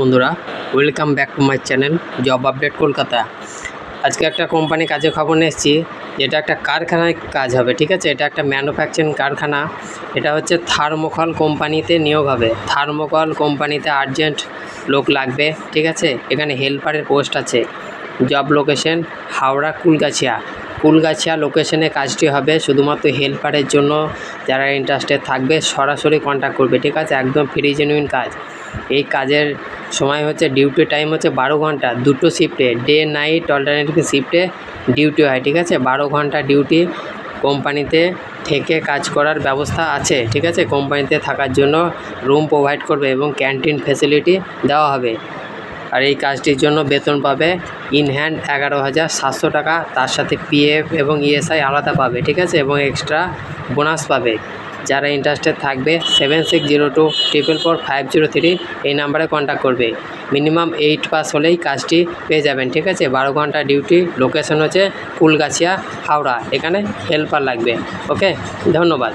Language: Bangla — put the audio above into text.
বন্ধুরা welcome back to my channel job update Kolkata. আজকে একটা কোম্পানি কাজে খবর নিয়ে এসেছি, যেটা একটা কারখানায় কাজ হবে, ঠিক আছে? এটা একটা ম্যানুফ্যাকচারিং কারখানা, এটা হচ্ছে থার্মোকল কোম্পানিতে নিয়োগ হবে। থার্মোকল কোম্পানিতে আর্জেন্ট লোক লাগবে, ঠিক আছে? এখানে হেল্পারের পোস্ট আছে। Job location Howrah, Kulgachia. Kulgachia লোকেশনে কাজটি হবে, শুধুমাত্র হেল্পারের জন্য যারা ইন্টারেস্টেড থাকবে, সরাসরি কন্ট্যাক্ট করবে, ঠিক আছে? একদম ফ্রি জেনুইন কাজ। এই কাজের সময় হচ্ছে ডিউটি টাইম হচ্ছে বারো ঘণ্টা। দুটো শিফটে ডে নাইট অল্টারনেটিভ শিফটে ডিউটি হয়, ঠিক আছে? বারো ঘণ্টা ডিউটি কোম্পানিতে থেকে কাজ করার ব্যবস্থা আছে, ঠিক আছে? কোম্পানিতে থাকার জন্য রুম প্রোভাইড করবে এবং ক্যান্টিন ফেসিলিটি দেওয়া হবে। আর এই কাজটির জন্য বেতন পাবে ইন হ্যান্ড এগারো হাজার সাতশো টাকা, তার সাথে পিএফ এবং ইএসআই আলাদা পাবে, ঠিক আছে? এবং এক্সট্রা বোনাস পাবে। যারা ইন্টারেস্টেড থাকবে seven six zero two triple four five zero three এই নাম্বারে কন্ট্যাক্ট করবে। মিনিমাম এইট পাস হলেই কাজটি পেয়ে যাবেন, ঠিক আছে? বারো ঘণ্টা ডিউটি লোকেশন হচ্ছে কুলগাছিয়া হাওড়া। এখানে হেল্পার লাগবে ওকে ধন্যবাদ।